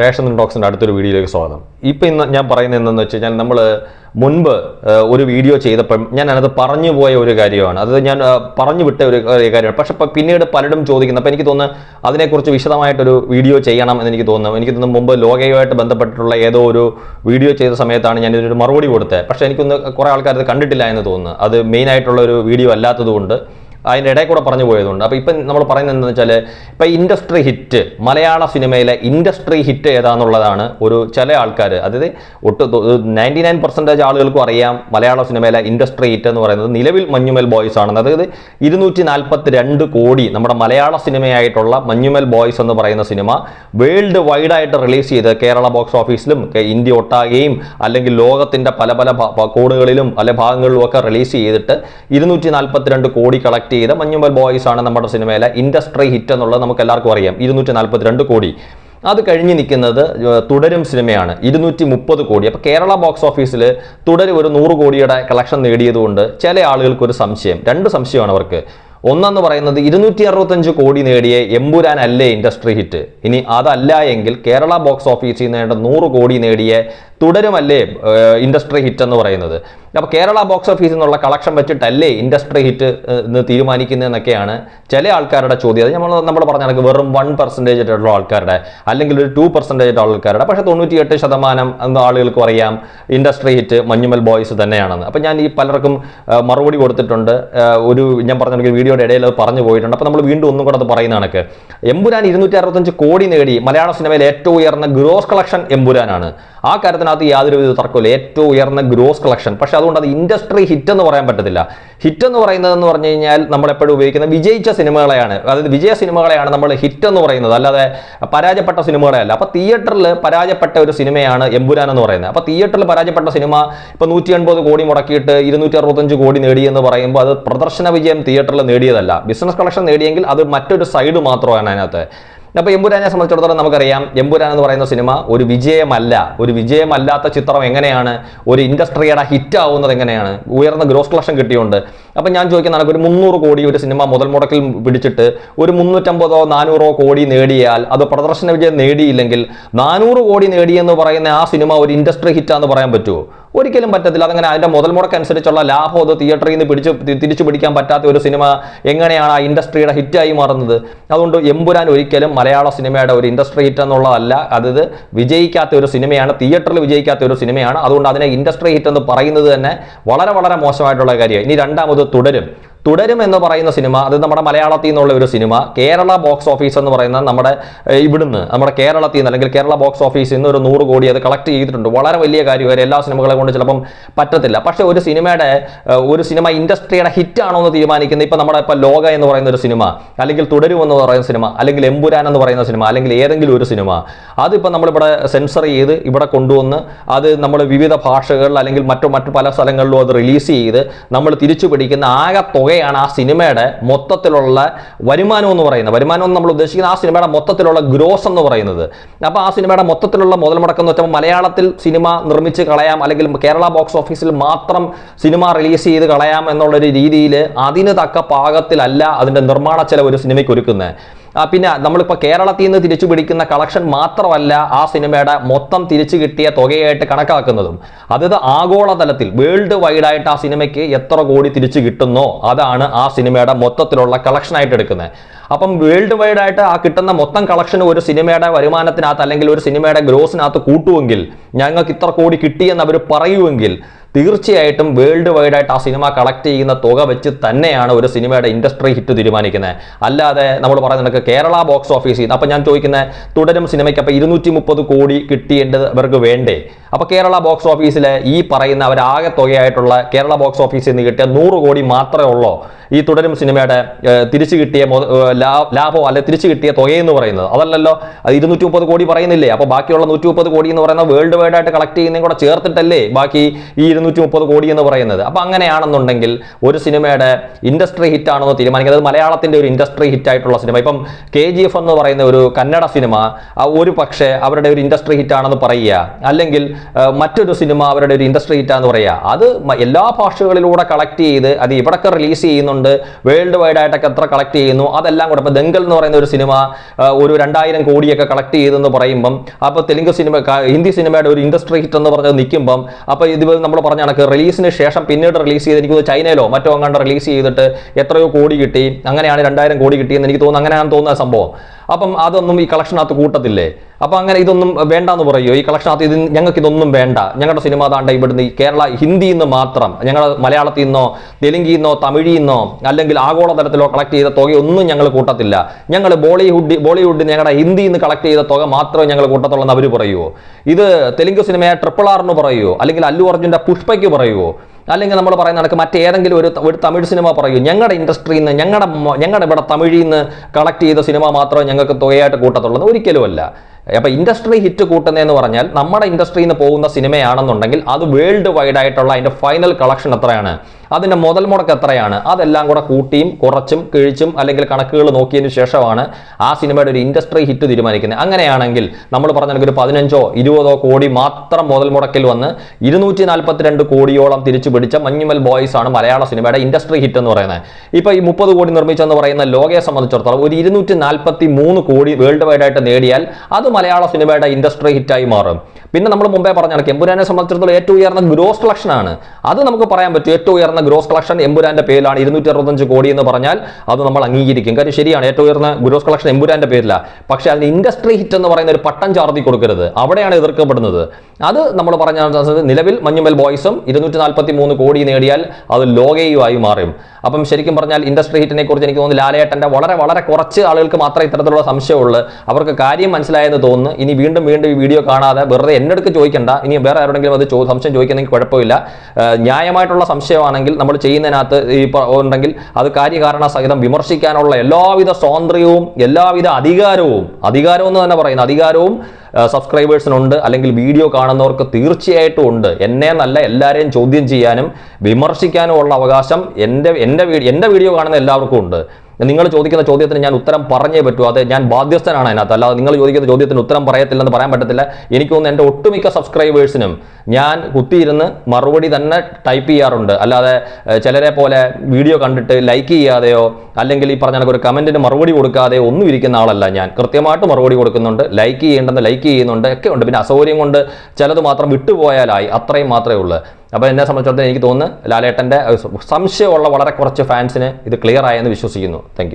Ration ഡോക്സിന്റെ അടുത്തൊരു വീഡിയോയിലേക്ക് സ്വാഗതം. ഇപ്പം ഇന്ന് ഞാൻ പറയുന്നത് എന്തെന്ന് വെച്ച് കഴിഞ്ഞാൽ നമ്മൾ മുൻപ് ഒരു വീഡിയോ ചെയ്തപ്പം ഞാൻ അതിനകത്ത് പറഞ്ഞു പോയ ഒരു കാര്യമാണ്. അത് ഞാൻ പറഞ്ഞു വിട്ട ഒരു കാര്യമാണ്. പക്ഷെ ഇപ്പം പിന്നീട് പലരും ചോദിക്കുന്നു അപ്പം എനിക്ക് തോന്നുന്നു അതിനെക്കുറിച്ച് വിശദമായിട്ടൊരു വീഡിയോ ചെയ്യണം എന്ന് എനിക്ക് തോന്നുന്നു. എനിക്ക് തോന്നുന്നു മുമ്പ് ലോകയുമായിട്ട് ബന്ധപ്പെട്ടിട്ടുള്ള ഏതോ ഒരു വീഡിയോ ചെയ്ത സമയത്താണ് ഞാൻ മറുപടി കൊടുത്തത്. പക്ഷേ എനിക്കൊന്ന് കുറേ ആൾക്കാർ അത് കണ്ടിട്ടില്ല എന്ന് തോന്നുന്നു. അത് മെയിനായിട്ടുള്ള ഒരു വീഡിയോ അല്ലാത്തതുകൊണ്ട്. അതിന്റെ ഇടയിൽ കൂടെ പറഞ്ഞു പോയതുകൊണ്ട്. അപ്പോൾ ഇപ്പം നമ്മൾ പറയുന്നത് എന്താണെന്ന് വെച്ചാൽ ഇപ്പം ഇൻഡസ്ട്രി ഹിറ്റ് മലയാള സിനിമയിലെ ഇൻഡസ്ട്രി ഹിറ്റ് ഏതാന്നുള്ളതാണ് ഒരു ചില ആൾക്കാർ. അതായത് ഒട്ട് നയന്റി നയൻ പെർസെന്റേജ് ആളുകൾക്കും അറിയാം മലയാള സിനിമയിലെ ഇൻഡസ്ട്രി ഹിറ്റ് എന്ന് പറയുന്നത് നിലവിൽ മഞ്ഞുമൽ ബോയ്സ് ആണെന്ന് അതായത് ഇരുന്നൂറ്റി നാൽപ്പത്തി രണ്ട് കോടി നമ്മുടെ മലയാള സിനിമയായിട്ടുള്ള മഞ്ഞുമൽ ബോയ്സ് എന്ന് പറയുന്ന സിനിമ വേൾഡ് വൈഡായിട്ട് റിലീസ് ചെയ്ത് കേരള ബോക്സ് ഓഫീസിലും ഇന്ത്യ ഒട്ടാകെയും അല്ലെങ്കിൽ ലോകത്തിന്റെ പല പല കോണുകളിലും അല്ലെ ഭാഗങ്ങളിലും ഒക്കെ റിലീസ് ചെയ്തിട്ട് ഇരുന്നൂറ്റി നാൽപ്പത്തിരണ്ട് കോടി കളക്ട് ചെയ്ത മഞ്ഞുമ്പൽ ബോയ്സ് ആണ് നമ്മുടെ സിനിമയിലെ ഇൻഡസ്ട്രി ഹിറ്റ് എന്നുള്ളത് നമുക്ക് എല്ലാവർക്കും അറിയാം. ഇരുന്നൂറ്റി നാൽപ്പത്തിരണ്ട് കോടി. അത് കഴിഞ്ഞ് നിൽക്കുന്നത് തുടരും സിനിമയാണ്. ഇരുന്നൂറ്റി മുപ്പത് കോടി. അപ്പോൾ കേരള ബോക്സ് ഓഫീസിൽ തുടരും ഒരു നൂറ് കോടിയുടെ കളക്ഷൻ നേടിയതുകൊണ്ട് ചില ആളുകൾക്ക് ഒരു സംശയം. രണ്ട് സംശയമാണ് അവർക്ക്. ഒന്നെന്ന് പറയുന്നത് ഇരുന്നൂറ്റി അറുപത്തഞ്ച് കോടി നേടിയ എമ്പുരാൻ അല്ലേ ഇൻഡസ്ട്രി ഹിറ്റ്? ഇനി അതല്ല എങ്കിൽ കേരള ബോക്സ് ഓഫീസിൽ നേടേണ്ട നൂറ് കോടി നേടിയ തുടരുമല്ലേ ഇൻഡസ്ട്രി ഹിറ്റ് എന്ന് പറയുന്നത്? അപ്പോൾ കേരള ബോക്സ് ഓഫീസിൽ നിന്നുള്ള കളക്ഷൻ വെച്ചിട്ടല്ലേ ഇൻഡസ്ട്രി ഹിറ്റ് എന്ന് തീരുമാനിക്കുന്നതെന്നൊക്കെയാണ് ചില ആൾക്കാരുടെ ചോദ്യം. അത് നമ്മൾ നമ്മൾ പറഞ്ഞ കണക്ക് വെറും വൺ പെർസെന്റേജ് ആയിട്ടുള്ള ആൾക്കാരുടെ അല്ലെങ്കിൽ ഒരു ടു പെർസെന്റേജ് ആൾക്കാരുടെ. പക്ഷേ തൊണ്ണൂറ്റിയെട്ട് ശതമാനം ആളുകൾക്ക് അറിയാം ഇൻഡസ്ട്രി ഹിറ്റ് മഞ്ഞുമൽ ബോയ്സ് തന്നെയാണെന്ന്. അപ്പോൾ ഞാൻ ഈ പലർക്കും മറുപടി കൊടുത്തിട്ടുണ്ട്. ഒരു ഞാൻ പറഞ്ഞ വീഡിയോയുടെ ഇടയിൽ അത് പറഞ്ഞു പോയിട്ടുണ്ട്. അപ്പോൾ നമ്മൾ വീണ്ടും ഒന്നും കൂടെ അത് പറയുന്ന കണക്ക്. എമ്പുരാൻ ഇരുന്നൂറ്റി അറുപത്തഞ്ച് കോടി നേടി മലയാള സിനിമയിൽ ഏറ്റവും ഉയർന്ന ഗ്രോസ് കളക്ഷൻ എമ്പുരാനാണ്. ആ കാര്യത്തിനകത്ത് യാതൊരു വിധ തർക്കമില്ല ഏറ്റവും ഉയർന്ന ഗ്രോസ് കളക്ഷൻ പക്ഷെ അതുകൊണ്ട് അത് ഇൻഡസ്ട്രി ഹിറ്റ് എന്ന് പറയാൻ പറ്റത്തില്ല. ഹിറ്റ് എന്ന് പറയുന്നതെന്ന് പറഞ്ഞു കഴിഞ്ഞാൽ നമ്മൾ എപ്പോഴും ഉപയോഗിക്കുന്ന വിജയിച്ച സിനിമകളെയാണ്. അതായത് വിജയ സിനിമകളെയാണ് നമ്മൾ ഹിറ്റ് എന്ന് പറയുന്നത്. അല്ലാതെ പരാജയപ്പെട്ട സിനിമകളെയല്ല. അപ്പോൾ തിയേറ്ററിൽ പരാജയപ്പെട്ട ഒരു സിനിമയാണ് എമ്പുരാൻ എന്ന് പറയുന്നത്. അപ്പോൾ തിയേറ്ററിൽ പരാജയപ്പെട്ട സിനിമ ഇപ്പോൾ നൂറ്റി എൺപത് കോടി മുടക്കിയിട്ട് ഇരുന്നൂറ്റി അറുപത്തഞ്ച് കോടി നേടി എന്ന് പറയുമ്പോൾ അത് പ്രദർശന വിജയം തിയേറ്ററിൽ നേടിയതല്ല. ബിസിനസ് കളക്ഷൻ നേടിയെങ്കിൽ അത് മറ്റൊരു സൈഡ് മാത്രമാണ് അതിനകത്ത്. അപ്പോൾ എമ്പുരാനെ സംബന്ധിച്ചിടത്തോളം നമുക്കറിയാം എമ്പുരാൻ എന്ന് പറയുന്ന സിനിമ ഒരു വിജയമല്ല. ഒരു വിജയമല്ലാത്ത ചിത്രം എങ്ങനെയാണ്? ഒരു ഇൻഡസ്ട്രിയുടെ ഹിറ്റ് ആവുന്നത് എങ്ങനെയാണ്? ഉയർന്ന ഗ്രോസ് കളക്ഷൻ കിട്ടിയുണ്ട് അപ്പം ഞാൻ ചോദിക്കുന്ന ഒരു മുന്നൂറ് കോടി ഒരു സിനിമ മുതൽ മുടക്കിൽ പിടിച്ചിട്ട് ഒരു മുന്നൂറ്റമ്പതോ നാനൂറോ കോടി നേടിയാൽ അത് പ്രദർശന വിജയം നേടിയില്ലെങ്കിൽ നാനൂറ് കോടി നേടിയെന്ന് പറയുന്ന ആ സിനിമ ഒരു ഇൻഡസ്ട്രി ഹിറ്റാന്ന് പറയാൻ പറ്റുമോ ഒരിക്കലും പറ്റത്തില്ല. അതങ്ങനെ അതിന്റെ മുതൽ മുടക്കനുസരിച്ചുള്ള ലാഭം അത് തിയേറ്ററിൽ നിന്ന് പിടിച്ച് തിരിച്ചു പിടിക്കാൻ പറ്റാത്ത ഒരു സിനിമ എങ്ങനെയാണ് ആ ഇൻഡസ്ട്രിയുടെ ഹിറ്റായി മാറുന്നത്? അതുകൊണ്ട് എമ്പുരാൻ ഒരിക്കലും മലയാള സിനിമയുടെ ഒരു ഇൻഡസ്ട്രി ഹിറ്റ് എന്നുള്ളതല്ല. അത് വിജയിക്കാത്ത ഒരു സിനിമയാണ്. തിയേറ്ററിൽ വിജയിക്കാത്ത ഒരു സിനിമയാണ്. അതുകൊണ്ട് അതിനെ ഇൻഡസ്ട്രി ഹിറ്റ് എന്ന് പറയുന്നത് തന്നെ വളരെ വളരെ മോശമായിട്ടുള്ള കാര്യമാണ് ഇനി രണ്ടാമത് തുടരും. തുടരും എന്ന് പറയുന്ന സിനിമ അത് നമ്മുടെ മലയാളത്തിൽ നിന്നുള്ള ഒരു സിനിമ കേരള ബോക്സ് ഓഫീസ് എന്ന് പറയുന്ന നമ്മുടെ ഇവിടുന്ന് നമ്മുടെ കേരളത്തിൽ നിന്ന് അല്ലെങ്കിൽ കേരള ബോക്സ് ഓഫീസിൽ നിന്ന് ഒരു നൂറ് കോടി അത് കളക്ട് ചെയ്തിട്ടുണ്ട്. വളരെ വലിയ കാര്യമായി എല്ലാ സിനിമകളെ കൊണ്ട് ചിലപ്പം പറ്റത്തില്ല. പക്ഷേ ഒരു സിനിമയുടെ ഒരു സിനിമ ഇൻഡസ്ട്രിയുടെ ഹിറ്റ് ആണോ എന്ന് തീരുമാനിക്കുന്ന ഇപ്പം നമ്മുടെ ഇപ്പം ലോക എന്ന് പറയുന്ന ഒരു സിനിമ അല്ലെങ്കിൽ തുടരും എന്ന് പറയുന്ന സിനിമ അല്ലെങ്കിൽ എമ്പുരാൻ എന്ന് പറയുന്ന സിനിമ അല്ലെങ്കിൽ ഏതെങ്കിലും ഒരു സിനിമ അതിപ്പോൾ നമ്മളിവിടെ സെൻസർ ചെയ്ത് ഇവിടെ കൊണ്ടുവന്ന് അത് നമ്മൾ വിവിധ ഭാഷകളിൽ അല്ലെങ്കിൽ മറ്റു മറ്റു പല സ്ഥലങ്ങളിലും അത് റിലീസ് ചെയ്ത് നമ്മൾ തിരിച്ചു പിടിക്കുന്ന ആകെ തുകയാണ് ആ സിനിമയുടെ മൊത്തത്തിലുള്ള വരുമാനം എന്ന് പറയുന്നത്. വരുമാനം എന്ന് നമ്മൾ ഉദ്ദേശിക്കുന്ന ആ സിനിമയുടെ മൊത്തത്തിലുള്ള ഗ്രോസ് എന്ന് പറയുന്നത്. അപ്പോൾ ആ സിനിമയുടെ മൊത്തത്തിലുള്ള മുതൽ മുടക്കം എന്ന് മലയാളത്തിൽ സിനിമ നിർമ്മിച്ച് കളയാം അല്ലെങ്കിൽ കേരള ബോക്സ് ഓഫീസിൽ മാത്രം സിനിമ റിലീസ് ചെയ്ത് കളയാം എന്നുള്ളൊരു രീതിയിൽ അതിന് തക്ക പാകത്തിലല്ല അതിന്റെ നിർമ്മാണ ചെലവ് ഒരു സിനിമയ്ക്ക് ഒരുക്കുന്നത്. പിന്നെ നമ്മളിപ്പോൾ കേരളത്തിൽ നിന്ന് തിരിച്ചു പിടിക്കുന്ന കളക്ഷൻ മാത്രമല്ല ആ സിനിമയുടെ മൊത്തം തിരിച്ചു കിട്ടിയ തുകയായിട്ട് കണക്കാക്കുന്നതും. അതായത് ആഗോളതലത്തിൽ വേൾഡ് വൈഡായിട്ട് ആ സിനിമയ്ക്ക് എത്ര കോടി തിരിച്ചു കിട്ടുന്നോ അതാണ് ആ സിനിമയുടെ മൊത്തത്തിലുള്ള കളക്ഷനായിട്ട് എടുക്കുന്നത്. അപ്പം വേൾഡ് വൈഡായിട്ട് ആ കിട്ടുന്ന മൊത്തം കളക്ഷൻ ഒരു സിനിമയുടെ വരുമാനത്തിനകത്ത് അല്ലെങ്കിൽ ഒരു സിനിമയുടെ ഗ്രോസിനകത്ത് കൂട്ടുമെങ്കിൽ ഞങ്ങൾക്ക് ഇത്ര കോടി കിട്ടിയെന്ന് അവർ പറയുമെങ്കിൽ തീർച്ചയായിട്ടും വേൾഡ് വൈഡായിട്ട് ആ സിനിമ കളക്ട് ചെയ്യുന്ന തുക വെച്ച് തന്നെയാണ് ഒരു സിനിമയുടെ ഇൻഡസ്ട്രി ഹിറ്റ് തീരുമാനിക്കുന്നത്. അല്ലാതെ നമ്മൾ പറയുന്നത് കേരള ബോക്സ് ഓഫീസിൽ നിന്ന് അപ്പം ഞാൻ ചോദിക്കുന്നത് തുടരും സിനിമയ്ക്ക് അപ്പോൾ ഇരുന്നൂറ്റി മുപ്പത് കോടി കിട്ടിയേണ്ടത് അവർക്ക് വേണ്ടേ? അപ്പോൾ കേരള ബോക്സ് ഓഫീസിലെ ഈ പറയുന്ന അവരാകെ തുകയായിട്ടുള്ള കേരള ബോക്സ് ഓഫീസിൽ നിന്ന് കിട്ടിയ നൂറ് കോടി മാത്രമേ ഉള്ളൂ? ഈ തുടരും സിനിമയുടെ തിരിച്ചു കിട്ടിയ ലാഭം അല്ലെ തിരിച്ചു കിട്ടിയ തുകയെന്ന് പറയുന്നത്. അതല്ലല്ലോ അത് ഇരുന്നൂറ്റി മുപ്പത് കോടി പറയുന്നില്ലേ? അപ്പോൾ ബാക്കിയുള്ള നൂറ്റി മുപ്പത് കോടി എന്ന് പറയുന്ന വേൾഡ് വൈഡ് ആയിട്ട് കളക്ട് ചെയ്യുന്നതും കൂടെ ചേർത്തിട്ടല്ലേ? ബാക്കി ഈ ഇരുന്നൂറ്റി മുപ്പത് കോടി എന്ന് പറയുന്നത്. അപ്പോൾ അങ്ങനെയാണെന്നുണ്ടെങ്കിൽ ഒരു സിനിമയുടെ ഇൻഡസ്ട്രി ഹിറ്റ് ആണെന്ന് തീരുമാനിക്കുന്നത് മലയാളത്തിന്റെ ഒരു ഇൻഡസ്ട്രി ഹിറ്റ് ആയിട്ടുള്ള സിനിമ. ഇപ്പം കെ ജി എഫ് എന്ന് പറയുന്ന ഒരു കന്നഡ സിനിമ ഒരു പക്ഷേ അവരുടെ ഒരു ഇൻഡസ്ട്രി ഹിറ്റ് ആണെന്ന് പറയുക അല്ലെങ്കിൽ മറ്റൊരു സിനിമ അവരുടെ ഒരു ഇൻഡസ്ട്രി ഹിറ്റ് ആണെന്ന് പറയുക അത് എല്ലാ ഭാഷകളിലൂടെ കളക്ട് ചെയ്ത് അത് ഇവിടൊക്കെ റിലീസ് ചെയ്യുന്നുണ്ട് വേൾഡ് വൈഡ് ആയിട്ടൊക്കെ എത്ര കളക്ട് ചെയ്യുന്നു അതെല്ലാം കൂടെ ഇപ്പോൾ ദെങ്കൽ എന്ന് പറയുന്ന ഒരു സിനിമ ഒരു രണ്ടായിരം കോടിയൊക്കെ കളക്ട് ചെയ്തെന്ന് പറയുമ്പം അപ്പോൾ തെലുങ്ക് സിനിമ ഹിന്ദി സിനിമയുടെ ഒരു ഇൻഡസ്ട്രി ഹിറ്റ് എന്ന് പറഞ്ഞത് നിൽക്കുമ്പം അപ്പോൾ ഇത് നമ്മൾ പറഞ്ഞ കണക്ക് റിലീസിന് ശേഷം പിന്നീട് റിലീസ് ചെയ്ത് എനിക്ക് ചൈനയിലോ മറ്റോ അങ്ങാണ്ട് റിലീസ് ചെയ്തിട്ട് എത്രയോ കോടി കിട്ടി. അങ്ങനെയാണ് രണ്ടായിരം കോടി കിട്ടിയെന്ന് എനിക്ക് തോന്നുന്നു. അങ്ങനെയാണെന്ന് തോന്നുന്ന സംഭവം. അപ്പം അതൊന്നും ഈ കളക്ഷനകത്ത് കൂട്ടത്തില്ലേ? അപ്പം അങ്ങനെ ഇതൊന്നും വേണ്ട എന്ന് പറയുമോ ഈ കളക്ഷനകത്ത് ഇത് ഞങ്ങൾക്ക് ഇതൊന്നും വേണ്ട. ഞങ്ങളുടെ സിനിമ താണ്ട ഇവിടുന്ന് കേരള ഹിന്ദിയിൽ നിന്ന് മാത്രം. ഞങ്ങൾ മലയാളത്തിൽ നിന്നോ തെലുങ്കിൽ നിന്നോ തമിഴിൽ നിന്നോ അല്ലെങ്കിൽ ആഗോളതലത്തിലോ കളക്ട് ചെയ്ത തുകയൊന്നും ഞങ്ങൾ കൂട്ടത്തില്ല. ഞങ്ങൾ ബോളിവുഡ് ബോളിവുഡ് ഞങ്ങളുടെ ഹിന്ദിയിൽ നിന്ന് കളക്ട് ചെയ്ത തുക മാത്രമേ ഞങ്ങൾ കൂട്ടത്തുള്ളൂ എന്ന് അവർ പറയുമോ ഇത് തെലുങ്ക് സിനിമയെ ട്രിപ്പിൾ എന്ന് പറയുമോ അല്ലെങ്കിൽ അല്ലു അർജുന്റെ പുഷ്പയ്ക്ക് പറയുമോ അല്ലെങ്കിൽ നമ്മൾ പറയുന്ന കണക്ക് മറ്റേതെങ്കിലും ഒരു ഒരു തമിഴ് സിനിമ പറയൂ. ഞങ്ങളുടെ ഇൻഡസ്ട്രിയിൽ നിന്ന് ഞങ്ങളുടെ ഞങ്ങളുടെ ഇവിടെ തമിഴിൽ നിന്ന് കളക്ട് ചെയ്ത സിനിമ മാത്രമേ ഞങ്ങൾക്ക് തുകയായിട്ട് കൂട്ടത്തുള്ളൂ. ഒരിക്കലുമല്ല. അപ്പോൾ ഇൻഡസ്ട്രി ഹിറ്റ് കൂട്ടുന്നതെന്ന് പറഞ്ഞാൽ നമ്മുടെ ഇൻഡസ്ട്രിയിൽ നിന്ന് പോകുന്ന സിനിമയാണെന്നുണ്ടെങ്കിൽ അത് വേൾഡ് വൈഡ് ആയിട്ടുള്ള അതിന്റെ ഫൈനൽ കളക്ഷൻ എത്രയാണ്? അതിന്റെ മുതൽ മുടക്ക് എത്രയാണ്? അതെല്ലാം കൂടെ കൂട്ടിയും കുറച്ചും കിഴിച്ചും അല്ലെങ്കിൽ കണക്കുകൾ നോക്കിയതിന് ശേഷമാണ് ആ സിനിമയുടെ ഒരു ഇൻഡസ്ട്രി ഹിറ്റ് തീരുമാനിക്കുന്നത്. അങ്ങനെയാണെങ്കിൽ നമ്മൾ പറഞ്ഞ ഒരു പതിനഞ്ചോ ഇരുപതോ കോടി മാത്രം മുതൽ മുടക്കിൽ വന്ന് ഇരുന്നൂറ്റി നാൽപ്പത്തിരണ്ട് കോടിയോളം തിരിച്ചു പിടിച്ച മഞ്ഞുമൽ ബോയ്സ് ആണ് മലയാള സിനിമയുടെ ഇൻഡസ്ട്രി ഹിറ്റ് എന്ന് പറയുന്നത്. ഇപ്പൊ ഈ മുപ്പത് കോടി നിർമ്മിച്ചെന്ന് പറയുന്ന ലോകയെ സംബന്ധിച്ചിടത്തോളം ഒരു ഇരുന്നൂറ്റി നാൽപ്പത്തി മൂന്ന് കോടി വേൾഡ് വൈഡ് ആയിട്ട് നേടിയാൽ അത് മലയാള സിനിമയുടെ ഇൻഡസ്ട്രി ഹിറ്റായി മാറും. പിന്നെ നമ്മൾ മുമ്പേ പറഞ്ഞ കെമ്പുരാനെ സംബന്ധിച്ചിടത്തോളം ഏറ്റവും ഉയർന്ന ഗ്രോസ് കളക്ഷനാണ് അത് നമുക്ക് പറയാൻ പറ്റും ഏറ്റവും ഉയർന്ന ഗ്രോസ് കളക്ഷൻ എമ്പുരാന്റെ പേരിലാണ് ഇരുന്നൂറ്റി അറുപത്തഞ്ച് കോടി എന്ന് പറഞ്ഞാൽ അത് നമ്മൾ അംഗീകരിക്കും. കാര്യം ശരിയാണ് ഏറ്റവും ഉയർന്ന ഗ്രോസ് കളക്ഷൻ എമ്പുരാന്റെ പേരിലാണ് പക്ഷേ അതിന് ഇൻഡസ്ട്രി ഹിറ്റ് എന്ന് പറയുന്ന ഒരു പട്ടം ചാർത്തി കൊടുക്കരുത്. അവിടെയാണ് എതിർക്കപ്പെടുന്നത്. അത് നമ്മൾ പറഞ്ഞ നിലവിൽ മഞ്ഞുമൽ ബോയ്സും ഇരുന്നൂറ്റി നാൽപ്പത്തി മൂന്ന് കോടി നേടിയാൽ അത് ലോകയുമായി മാറും. അപ്പം ശരിക്കും പറഞ്ഞാൽ ഇൻഡസ്ട്രി ഹിറ്റിനെ കുറിച്ച് എനിക്ക് തോന്നുന്നു ലാലേട്ടന്റെ വളരെ വളരെ കുറച്ച് ആളുകൾക്ക് മാത്രമേ ഇത്തരത്തിലുള്ള സംശയമുള്ളൂ. അവർക്ക് കാര്യം മനസ്സിലായെന്ന് തോന്നുന്നു. ഇനി വീണ്ടും വീണ്ടും ഈ വീഡിയോ കാണാതെ വെറുതെ എന്റെ അടുക്ക് ചോദിക്കണ്ട. ഇനി വേറെ ആരോടെങ്കിലും അത് സംശയം ചോദിക്കുന്നെങ്കിൽ കുഴപ്പമില്ല. ന്യായമായിട്ടുള്ള സംശയമാണെങ്കിൽ നമ്മൾ ചെയ്യുന്നതിനകത്ത് ഈ ഉണ്ടെങ്കിൽ അത് കാര്യകാരണ സഹിതം വിമർശിക്കാനുള്ള എല്ലാവിധ സ്വാതന്ത്ര്യവും എല്ലാവിധ അധികാരവും അധികാരം എന്ന് തന്നെ പറയുന്നത് അധികാരവും സബ്സ്ക്രൈബേഴ്സിനുണ്ട് അല്ലെങ്കിൽ വീഡിയോ കാണുന്നവർക്ക് തീർച്ചയായിട്ടും ഉണ്ട്. എന്നെ നല്ല എല്ലാവരെയും ചോദ്യം ചെയ്യാനും വിമർശിക്കാനും ഉള്ള അവകാശം എന്റെ എന്റെ എന്റെ വീഡിയോ കാണുന്ന എല്ലാവർക്കും ഉണ്ട്. നിങ്ങൾ ചോദിക്കുന്ന ചോദ്യത്തിന് ഞാൻ ഉത്തരം പറഞ്ഞേ പറ്റൂ. അത് ഞാൻ ബാധ്യസ്ഥനാണ് അതിനകത്ത്. അല്ലാതെ നിങ്ങൾ ചോദിക്കുന്ന ചോദ്യത്തിന് ഉത്തരം പറയത്തില്ലെന്ന് പറയാൻ പറ്റത്തില്ല. എനിക്ക് തോന്നുന്നു എന്റെ ഒട്ടുമിക്ക സബ്സ്ക്രൈബേഴ്സിനും ഞാൻ കുത്തിയിരുന്ന് മറുപടി തന്നെ ടൈപ്പ് ചെയ്യാറുണ്ട്. അല്ലാതെ ചിലരെ പോലെ വീഡിയോ കണ്ടിട്ട് ലൈക്ക് ചെയ്യാതെയോ അല്ലെങ്കിൽ ഈ പറഞ്ഞ ഒരു കമന്റിന് മറുപടി കൊടുക്കാതെ ഒന്നും ഇരിക്കുന്ന ആളല്ല ഞാൻ. കൃത്യമായിട്ട് മറുപടി കൊടുക്കുന്നുണ്ട്. ലൈക്ക് ചെയ്യേണ്ടെന്ന് ലൈക്ക് ചെയ്യുന്നുണ്ട്. ഒക്കെ ഉണ്ട്. പിന്നെ അസൗകര്യം കൊണ്ട് ചിലത് മാത്രം വിട്ടുപോയാലായി. അത്രയും മാത്രമേ ഉള്ളൂ. അപ്പോൾ എന്നെ സംബന്ധിച്ചിടത്തോളം എനിക്ക് തോന്നുന്നു ലാലേട്ടന്റെ സംശയമുള്ള വളരെ കുറച്ച് ഫാൻസിന് ഇത് ക്ലിയർ ആയെന്ന് വിശ്വസിക്കുന്നു. താങ്ക്